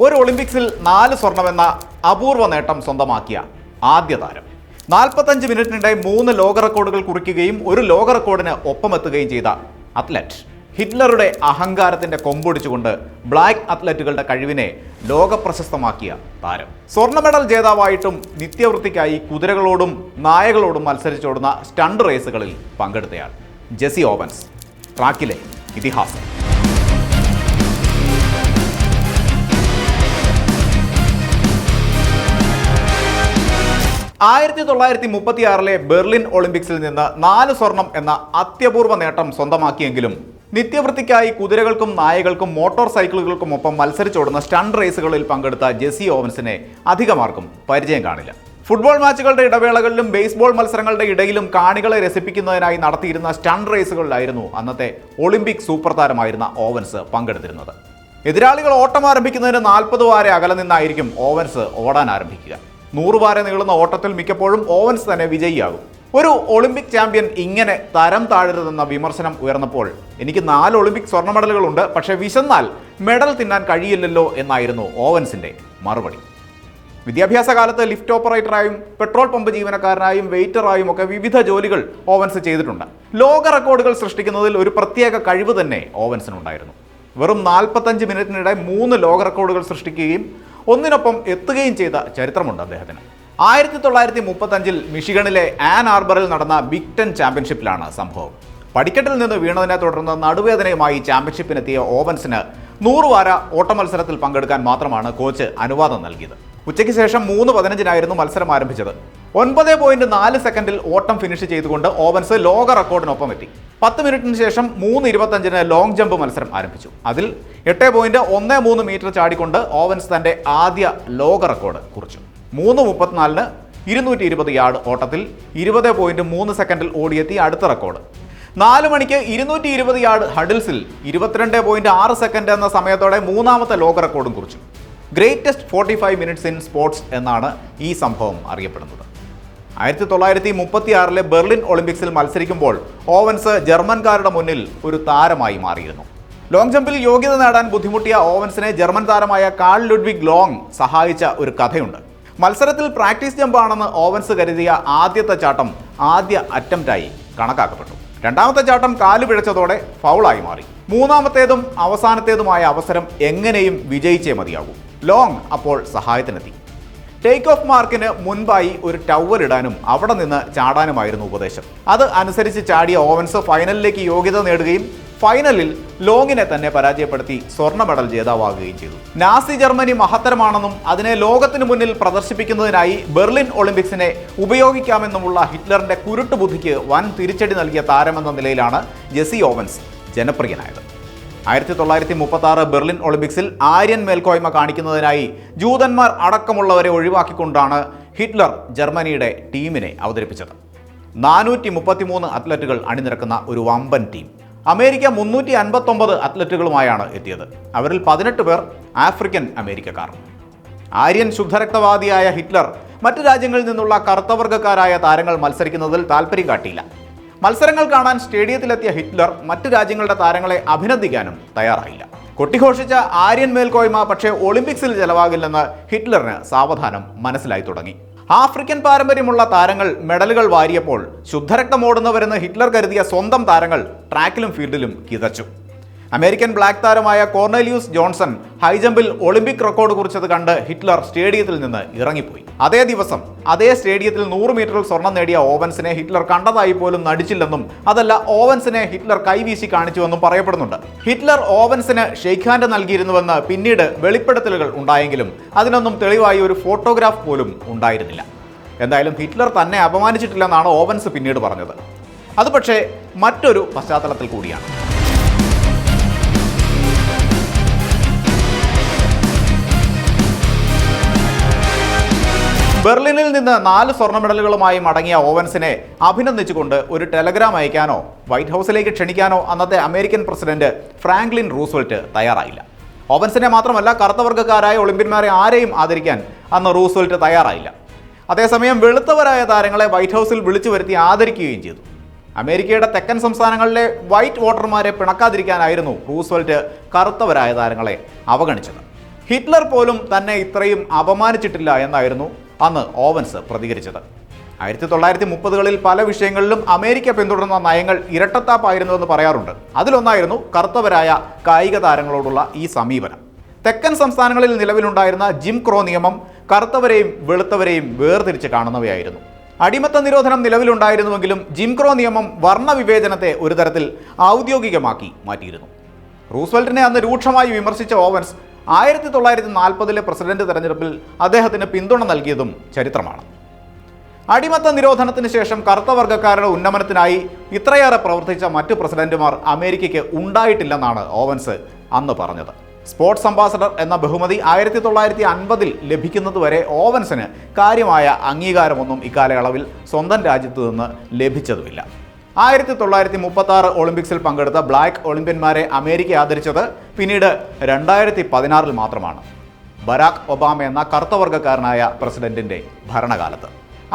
ഒരു ഒളിമ്പിക്സിൽ നാല് സ്വർണമെന്ന അപൂർവ നേട്ടം സ്വന്തമാക്കിയ ആദ്യ താരം. നാൽപ്പത്തഞ്ച് മിനിറ്റിനിടെ മൂന്ന് ലോക റെക്കോർഡുകൾ കുറിക്കുകയും ഒരു ലോക റെക്കോർഡിന് ഒപ്പമെത്തുകയും ചെയ്ത അത്ലറ്റ്. ഹിറ്റ്ലറുടെ അഹങ്കാരത്തിന്റെ കൊമ്പൊടിച്ചുകൊണ്ട് ബ്ലാക്ക് അത്ലറ്റുകളുടെ കഴിവിനെ ലോകപ്രശസ്തമാക്കിയ താരം. സ്വർണ മെഡൽ ജേതാവായിട്ടും നിത്യവൃത്തിക്കായി കുതിരകളോടും നായകളോടും മത്സരിച്ചോടുന്ന സ്റ്റണ്ട് റേസുകളിൽ പങ്കെടുത്തയാൾ ജെസി ഓവൻസ്. ട്രാക്കിലെ ഇതിഹാസം. ആയിരത്തി തൊള്ളായിരത്തി മുപ്പത്തിയാറിലെ ബെർലിൻ ഒളിമ്പിക്സിൽ നിന്ന് നാല് സ്വർണം എന്ന അത്യപൂർവ നേട്ടം സ്വന്തമാക്കിയെങ്കിലും നിത്യവൃത്തിക്കായി കുതിരകൾക്കും നായകൾക്കും മോട്ടോർ സൈക്കിളുകൾക്കുമൊപ്പം മത്സരിച്ചോടുന്ന സ്റ്റണ്ട് റേസുകളിൽ പങ്കെടുത്ത ജെസി ഓവൻസിനെ അധികമാർക്കും പരിചയം കാണില്ല. ഫുട്ബോൾ മാച്ചുകളുടെ ഇടവേളകളിലും ബേസ്ബോൾ മത്സരങ്ങളുടെ ഇടയിലും കാണികളെ രസിപ്പിക്കുന്നതിനായി നടത്തിയിരുന്ന സ്റ്റണ്ട് റേസുകളിലായിരുന്നു അന്നത്തെ ഒളിമ്പിക് സൂപ്പർ താരമായിരുന്ന ഓവൻസ് പങ്കെടുത്തിരുന്നത്. എതിരാളികൾ ഓട്ടം ആരംഭിക്കുന്നതിന് നാൽപ്പത് വാര അകലെ നിന്നായിരിക്കും ഓവൻസ് ഓടാൻ ആരംഭിക്കുക. നൂറ് വാര നീളുന്ന ഓട്ടത്തിൽ മിക്കപ്പോഴും ഓവൻസ് തന്നെ വിജയിയാകും. ഒരു ഒളിമ്പിക് ചാമ്പ്യൻ ഇങ്ങനെ തരം താഴരുതെന്ന വിമർശനം ഉയർന്നപ്പോൾ എനിക്ക് നാല് ഒളിമ്പിക് സ്വർണ മെഡലുകളുണ്ട് പക്ഷേ വിശന്നാൽ മെഡൽ തിന്നാൻ കഴിയില്ലല്ലോ എന്നായിരുന്നു ഓവൻസിന്റെ മറുപടി. വിദ്യാഭ്യാസ കാലത്ത് ലിഫ്റ്റ് ഓപ്പറേറ്ററായും പെട്രോൾ പമ്പ് ജീവനക്കാരനായും വെയിറ്ററായും ഒക്കെ വിവിധ ജോലികൾ ഓവൻസ് ചെയ്തിട്ടുണ്ട്. ലോക റെക്കോർഡുകൾ സൃഷ്ടിക്കുന്നതിൽ ഒരു പ്രത്യേക കഴിവ് തന്നെ ഓവൻസിനുണ്ടായിരുന്നു. വെറും നാൽപ്പത്തഞ്ച് മിനിറ്റിനിടെ മൂന്ന് ലോക റെക്കോർഡുകൾ സൃഷ്ടിക്കുകയും ഒന്നിനൊപ്പം എത്തുകയും ചെയ്ത ചരിത്രമുണ്ട് അദ്ദേഹത്തിന്. ആയിരത്തി തൊള്ളായിരത്തി മുപ്പത്തഞ്ചിൽ മിഷിഗണിലെ ആൻ ആർബറിൽ നടന്ന ബിഗ് ടെൻ ചാമ്പ്യൻഷിപ്പിലാണ് സംഭവം. പടിക്കെട്ടിൽ നിന്ന് വീണതിനെ തുടർന്ന് നടുവേദനയുമായി ചാമ്പ്യൻഷിപ്പിനെത്തിയ ഓവൻസിന് നൂറുവാര ഓട്ടമത്സരത്തിൽ പങ്കെടുക്കാൻ മാത്രമാണ് കോച്ച് അനുവാദം നൽകിയത്. ഉച്ചയ്ക്ക് ശേഷം മൂന്ന് പതിനഞ്ചിനായിരുന്നു മത്സരം ആരംഭിച്ചത്. ഒൻപത് പോയിന്റ് നാല് സെക്കൻഡിൽ ഓട്ടം ഫിനിഷ് ചെയ്തുകൊണ്ട് ഓവൻസ് ലോക റെക്കോർഡിനൊപ്പം എത്തി. പത്ത് മിനിറ്റിന് ശേഷം മൂന്ന് ഇരുപത്തഞ്ചിന് ലോങ് ജമ്പ് മത്സരം ആരംഭിച്ചു. അതിൽ എട്ട് പോയിന്റ് ഒന്ന് മൂന്ന് മീറ്റർ ചാടിക്കൊണ്ട് ഓവൻസ് തന്റെ ആദ്യ ലോക റെക്കോർഡ് കുറിച്ചു. മൂന്ന് മുപ്പത്തിനാലിന് ഇരുന്നൂറ്റി ഇരുപത് യാർഡ് ഓട്ടത്തിൽ ഇരുപത് പോയിന്റ് മൂന്ന് സെക്കൻഡിൽ ഓടിയെത്തി അടുത്ത റെക്കോർഡ്. നാല് മണിക്ക് ഇരുന്നൂറ്റി ഇരുപത് യാർഡ് ഹഡിൽസിൽ ഇരുപത്തിരണ്ട് പോയിന്റ് ആറ് സെക്കൻഡ് എന്ന സമയത്തോടെ മൂന്നാമത്തെ ലോക റെക്കോർഡും കുറിച്ചു. Greatest forty five minutes in sports എന്നാണ് ഈ സംഭവം അറിയപ്പെടുന്നത്. ആയിരത്തി തൊള്ളായിരത്തി മുപ്പത്തി ആറിലെ ബെർലിൻ ഒളിമ്പിക്സിൽ മത്സരിക്കുമ്പോൾ ഓവൻസ് ജർമ്മൻകാരുടെ മുന്നിൽ ഒരു താരമായി മാറിയിരുന്നു. ലോങ് ജമ്പിൽ യോഗ്യത നേടാൻ ബുദ്ധിമുട്ടിയ ഓവൻസിനെ ജർമ്മൻ താരമായ കാൾ ലുഡ്വിഗ് ലോങ് സഹായിച്ച ഒരു കഥയുണ്ട്. മത്സരത്തിൽ പ്രാക്ടീസ് ജമ്പാണെന്ന് ഓവൻസ് കരുതിയ ആദ്യത്തെ ചാട്ടം ആദ്യ അറ്റംപ്റ്റായി കണക്കാക്കപ്പെട്ടു. രണ്ടാമത്തെ ചാട്ടം കാൽ പിഴച്ചതോടെ ഫൗളായി മാറി. മൂന്നാമത്തേതും അവസാനത്തേതുമായ അവസരം എങ്ങനെയും വിജയിച്ചേ മതിയാകൂ. ലോങ് അപ്പോൾ സഹായത്തിനെത്തി. ടേക്ക് ഓഫ് മാർക്കിന് മുൻപായി ഒരു ടവർ ഇടാനും അവിടെ നിന്ന് ചാടാനുമായിരുന്നു ഉപദേശം. അത് അനുസരിച്ച് ചാടിയ ഓവൻസ് ഫൈനലിലേക്ക് യോഗ്യത നേടുകയും ഫൈനലിൽ ലോങ്ങിനെ തന്നെ പരാജയപ്പെടുത്തി സ്വർണ മെഡൽ ജേതാവാകുകയും ചെയ്തു. നാസി ജർമ്മനി മഹത്തരമാണെന്നും അതിനെ ലോകത്തിനു മുന്നിൽ പ്രദർശിപ്പിക്കുന്നതിനായി ബെർലിൻ ഒളിമ്പിക്സിനെ ഉപയോഗിക്കാമെന്നുമുള്ള ഹിറ്റ്ലറിന്റെ കുരുട്ടു ബുദ്ധിക്ക് വൻ തിരിച്ചടി നൽകിയ താരമെന്ന നിലയിലാണ് ജെസി ഓവൻസ് ജനപ്രിയനായത് ആയിരത്തി തൊള്ളായിരത്തി മുപ്പത്തി ആറ് ബെർലിൻ ഒളിമ്പിക്സിൽ ആര്യൻ മേൽക്കോയ്മ കാണിക്കുന്നതിനായി ജൂതന്മാർ അടക്കമുള്ളവരെ ഒഴിവാക്കിക്കൊണ്ടാണ് ഹിറ്റ്ലർ ജർമ്മനിയുടെ ടീമിനെ അവതരിപ്പിച്ചത്. നാനൂറ്റി മുപ്പത്തിമൂന്ന് അത്ലറ്റുകൾ അണിനിരക്കുന്ന ഒരു വമ്പൻ ടീം. അമേരിക്ക മുന്നൂറ്റി അൻപത്തൊമ്പത് അത്ലറ്റുകളുമായാണ് എത്തിയത്. അവരിൽ പതിനെട്ട് പേർ ആഫ്രിക്കൻ അമേരിക്കക്കാർ. ആര്യൻ ശുദ്ധരക്തവാദിയായ ഹിറ്റ്ലർ മറ്റു രാജ്യങ്ങളിൽ നിന്നുള്ള കറുത്തവർഗക്കാരായ താരങ്ങൾ മത്സരിക്കുന്നതിൽ താല്പര്യം കാട്ടിയില്ല. മത്സരങ്ങൾ കാണാൻ സ്റ്റേഡിയത്തിലെത്തിയ ഹിറ്റ്ലർ മറ്റു രാജ്യങ്ങളുടെ താരങ്ങളെ അഭിനന്ദിക്കാനും തയ്യാറായില്ല. കൊട്ടിഘോഷിച്ച ആര്യൻ മേൽക്കോയ്മ പക്ഷേ ഒളിമ്പിക്സിൽ ചെലവാകില്ലെന്ന് ഹിറ്റ്ലറിന് സാവധാനം മനസ്സിലായി തുടങ്ങി. ആഫ്രിക്കൻ പാരമ്പര്യമുള്ള താരങ്ങൾ മെഡലുകൾ വാരിയപ്പോൾ ശുദ്ധരക്തമോടുന്നവരെന്ന് ഹിറ്റ്ലർ കരുതിയ സ്വന്തം താരങ്ങൾ ട്രാക്കിലും ഫീൽഡിലും കിതച്ചു. അമേരിക്കൻ ബ്ലാക്ക് താരമായ കോർണലിയൂസ് ജോൺസൺ ഹൈജമ്പിൽ ഒളിമ്പിക് റെക്കോർഡ് കുറിച്ചത് കണ്ട് ഹിറ്റ്ലർ സ്റ്റേഡിയത്തിൽ നിന്ന് ഇറങ്ങിപ്പോയി. അതേ ദിവസം അതേ സ്റ്റേഡിയത്തിൽ നൂറ് മീറ്ററിൽ സ്വർണം നേടിയ ഓവൻസിനെ ഹിറ്റ്ലർ കണ്ടതായി പോലും നടിച്ചില്ലെന്നും അതല്ല ഓവൻസിനെ ഹിറ്റ്ലർ കൈവീശി കാണിച്ചുവെന്നും പറയപ്പെടുന്നുണ്ട്. ഹിറ്റ്ലർ ഓവൻസിന് ഷെയ്ഖ് ഹാൻഡ് നൽകിയിരുന്നുവെന്ന് പിന്നീട് വെളിപ്പെടുത്തലുകൾ ഉണ്ടായെങ്കിലും അതിനൊന്നും തെളിവായി ഒരു ഫോട്ടോഗ്രാഫ് പോലും ഉണ്ടായിരുന്നില്ല. എന്തായാലും ഹിറ്റ്ലർ തന്നെ അപമാനിച്ചിട്ടില്ലെന്നാണ് ഓവൻസ് പിന്നീട് പറഞ്ഞത്. അത് പക്ഷേ മറ്റൊരു പശ്ചാത്തലത്തിൽ കൂടിയാണ്. ബെർലിനിൽ നിന്ന് നാല് സ്വർണ മെഡലുകളുമായി മടങ്ങിയ ഓവൻസിനെ അഭിനന്ദിച്ചുകൊണ്ട് ഒരു ടെലഗ്രാം അയക്കാനോ വൈറ്റ് ഹൗസിലേക്ക് ക്ഷണിക്കാനോ അന്നത്തെ അമേരിക്കൻ പ്രസിഡന്റ് ഫ്രാങ്ക്ലിൻ റൂസ്വെൽറ്റ് തയ്യാറായില്ല. ഓവൻസിനെ മാത്രമല്ല കറുത്തവർഗക്കാരായ ഒളിമ്പ്യന്മാരെ ആരെയും ആദരിക്കാൻ അന്ന് റൂസ്വെൽറ്റ് തയ്യാറായില്ല. അതേസമയം വെളുത്തവരായ താരങ്ങളെ വൈറ്റ് ഹൗസിൽ വിളിച്ചു വരുത്തി ആദരിക്കുകയും ചെയ്തു. അമേരിക്കയുടെ തെക്കൻ സംസ്ഥാനങ്ങളിലെ വൈറ്റ് വോട്ടർമാരെ പിണക്കാതിരിക്കാനായിരുന്നു റൂസ്വെൽറ്റ് കറുത്തവരായ താരങ്ങളെ അവഗണിച്ചത്. ഹിറ്റ്ലർ പോലും തന്നെ ഇത്രയും അപമാനിച്ചിട്ടില്ല എന്നായിരുന്നു അന്ന് ഓവൻസ് പ്രതികരിച്ചത്. ആയിരത്തി തൊള്ളായിരത്തി മുപ്പതുകളിൽ പല വിഷയങ്ങളിലും അമേരിക്ക പിന്തുടർന്ന നയങ്ങൾ ഇരട്ടത്താപ്പായിരുന്നുവെന്ന് പറയാറുണ്ട്. അതിലൊന്നായിരുന്നു കറുത്തവരായ കായിക താരങ്ങളോടുള്ള ഈ സമീപനം. തെക്കൻ സംസ്ഥാനങ്ങളിൽ നിലവിലുണ്ടായിരുന്ന ജിം ക്രോ നിയമം കറുത്തവരെയും വെളുത്തവരെയും വേർതിരിച്ച് കാണുന്നവയായിരുന്നു. അടിമത്ത നിരോധനം നിലവിലുണ്ടായിരുന്നുവെങ്കിലും ജിം ക്രോ നിയമം വർണവിവേചനത്തെ ഒരു തരത്തിൽ ഔദ്യോഗികമാക്കി മാറ്റിയിരുന്നു. റൂസ്വെൽറ്റിനെ അന്ന് രൂക്ഷമായി വിമർശിച്ച ഓവൻസ് ആയിരത്തി തൊള്ളായിരത്തി നാൽപ്പതിലെ പ്രസിഡന്റ് തെരഞ്ഞെടുപ്പിൽ അദ്ദേഹത്തിന് പിന്തുണ നൽകിയതും ചരിത്രമാണ്. അടിമത്ത നിരോധനത്തിന് ശേഷം കറുത്ത വർഗക്കാരുടെ ഉന്നമനത്തിനായി ഇത്രയേറെ പ്രവർത്തിച്ച മറ്റു പ്രസിഡന്റുമാർ അമേരിക്കയ്ക്ക് ഉണ്ടായിട്ടില്ലെന്നാണ് ഓവൻസ് അന്ന് പറഞ്ഞത്. സ്പോർട്സ് അംബാസഡർ എന്ന ബഹുമതി ആയിരത്തി തൊള്ളായിരത്തി അൻപതിൽ ലഭിക്കുന്നതുവരെ ഓവൻസിന് കാര്യമായ അംഗീകാരമൊന്നും ഇക്കാലയളവിൽ സ്വന്തം രാജ്യത്തു നിന്ന് ലഭിച്ചതുമില്ല. ആയിരത്തി തൊള്ളായിരത്തി മുപ്പത്തി ആറ് ഒളിമ്പിക്സിൽ പങ്കെടുത്ത ബ്ലാക്ക് ഒളിമ്പ്യന്മാരെ അമേരിക്ക ആദരിച്ചത് പിന്നീട് രണ്ടായിരത്തി പതിനാറിൽ മാത്രമാണ്. ബരാക് ഒബാമ എന്ന കറുത്തവർഗക്കാരനായ പ്രസിഡന്റിന്റെ ഭരണകാലത്ത്.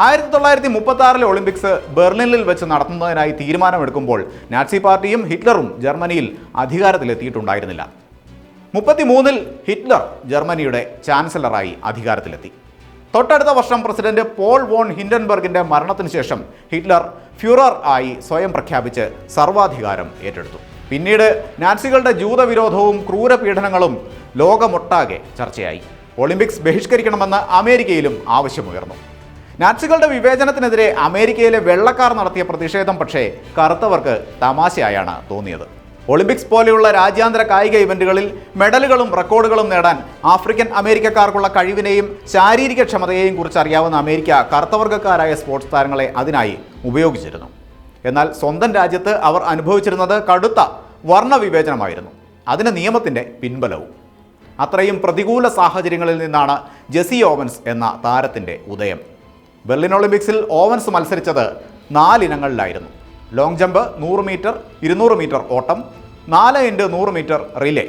ആയിരത്തി തൊള്ളായിരത്തി മുപ്പത്തി ആറിലെ ഒളിമ്പിക്സ് ബെർലിനിൽ വെച്ച് നടത്തുന്നതിനായി തീരുമാനമെടുക്കുമ്പോൾ നാസി പാർട്ടിയും ഹിറ്റ്ലറും ജർമ്മനിയിൽ അധികാരത്തിലെത്തിയിട്ടുണ്ടായിരുന്നില്ല. മുപ്പത്തിമൂന്നിൽ ഹിറ്റ്ലർ ജർമ്മനിയുടെ ചാൻസലറായി അധികാരത്തിലെത്തി. തൊട്ടടുത്ത വർഷം പ്രസിഡന്റ് പോൾ വോൺ ഹിൻഡൻബർഗിന്റെ മരണത്തിന് ശേഷം ഹിറ്റ്ലർ ഫ്യൂറർ ആയി സ്വയം പ്രഖ്യാപിച്ച് സർവാധികാരം ഏറ്റെടുത്തു. പിന്നീട് നാസികളുടെ ജൂതവിരോധവും ക്രൂരപീഡനങ്ങളും ലോകമൊട്ടാകെ ചർച്ചയായി. ഒളിമ്പിക്സ് ബഹിഷ്കരിക്കണമെന്ന് അമേരിക്കയിലും ആവശ്യമുയർന്നു. നാസികളുടെ വിവേചനത്തിനെതിരെ അമേരിക്കയിലെ വെള്ളക്കാർ നടത്തിയ പ്രതിഷേധം പക്ഷേ കറുത്തവർക്ക് തമാശയായാണ് തോന്നിയത്. ഒളിമ്പിക്സ് പോലെയുള്ള രാജ്യാന്തര കായിക ഇവന്റുകളിൽ മെഡലുകളും റെക്കോർഡുകളും നേടാൻ ആഫ്രിക്കൻ അമേരിക്കക്കാർക്കുള്ള കഴിവിനെയും ശാരീരിക ക്ഷമതയെയും കുറിച്ച് അറിയാവുന്ന അമേരിക്ക കറുത്തവർഗക്കാരായ സ്പോർട്സ് താരങ്ങളെ അതിനായി ഉപയോഗിച്ചിരുന്നു. എന്നാൽ സ്വന്തം രാജ്യത്ത് അവർ അനുഭവിച്ചിരുന്നത് കടുത്ത വർണവിവേചനമായിരുന്നു. അതിന് നിയമത്തിന്റെ പിൻബലവും. അത്രയും പ്രതികൂല സാഹചര്യങ്ങളിൽ നിന്നാണ് ജെസി ഓവൻസ് എന്ന താരത്തിന്റെ ഉദയം. ബെർലിൻ ഒളിമ്പിക്സിൽ ഓവൻസ് മത്സരിച്ചത് നാലിനങ്ങളിലായിരുന്നു. ലോങ് ജമ്പ് നൂറ് മീറ്റർ ഇരുന്നൂറ് മീറ്റർ ഓട്ടം നാല് ഇന്റ് നൂറ് മീറ്റർ റിലേ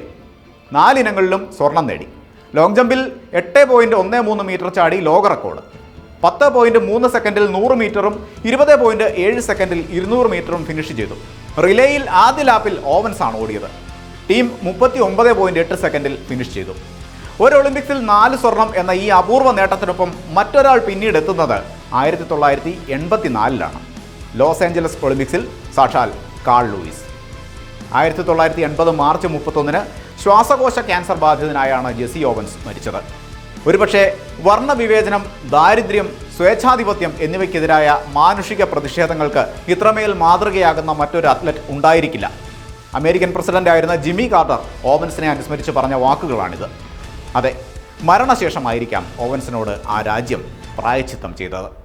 നാലിനങ്ങളിലും സ്വർണം നേടി. ലോങ് ജമ്പിൽ എട്ട് പോയിന്റ് ഒന്ന് മൂന്ന് മീറ്റർ ചാടി ലോക റെക്കോർഡ് പത്ത് പോയിന്റ് മൂന്ന് സെക്കൻഡിൽ നൂറ് മീറ്ററും ഇരുപത് പോയിന്റ് ഏഴ് സെക്കൻഡിൽ ഇരുന്നൂറ് മീറ്ററും ഫിനിഷ് ചെയ്തു. റിലേയിൽ ആദ്യ ലാപ്പിൽ ഓവൻസ് ആണ് ഓടിയത്. ടീം മുപ്പത്തി ഒമ്പത് പോയിന്റ് എട്ട് സെക്കൻഡിൽ ഫിനിഷ് ചെയ്തു. ഒരു ഒളിമ്പിക്സിൽ നാല് സ്വർണം എന്ന ഈ അപൂർവ നേട്ടത്തിനൊപ്പം മറ്റൊരാൾ പിന്നീട് എത്തുന്നത് ആയിരത്തി തൊള്ളായിരത്തി എൺപത്തിനാലിലാണ്. ലോസ് ഏഞ്ചലസ് ഒളിമ്പിക്സിൽ സാക്ഷാൽ കാൾ ലൂയിസ്. ആയിരത്തി തൊള്ളായിരത്തി എൺപത് മാർച്ച് മുപ്പത്തൊന്നിന് ശ്വാസകോശ ക്യാൻസർ ബാധിതനായാണ് ജെസി ഓവൻസ് മരിച്ചത്. ഒരുപക്ഷെ വർണവിവേചനം ദാരിദ്ര്യം സ്വേച്ഛാധിപത്യം എന്നിവയ്ക്കെതിരായ മാനുഷിക പ്രതിഷേധങ്ങൾക്ക് ഇത്രമേൽ മാതൃകയാകുന്ന മറ്റൊരു അത്ലറ്റ് ഉണ്ടായിരിക്കില്ല. അമേരിക്കൻ പ്രസിഡന്റായിരുന്ന ജിമ്മി കാർട്ടർ ഓവൻസിനെ അനുസ്മരിച്ച് പറഞ്ഞ വാക്കുകളാണിത്. അതെ മരണശേഷമായിരിക്കാം ഓവൻസിനോട് ആ രാജ്യം പ്രായച്ചിത്തം ചെയ്തത്.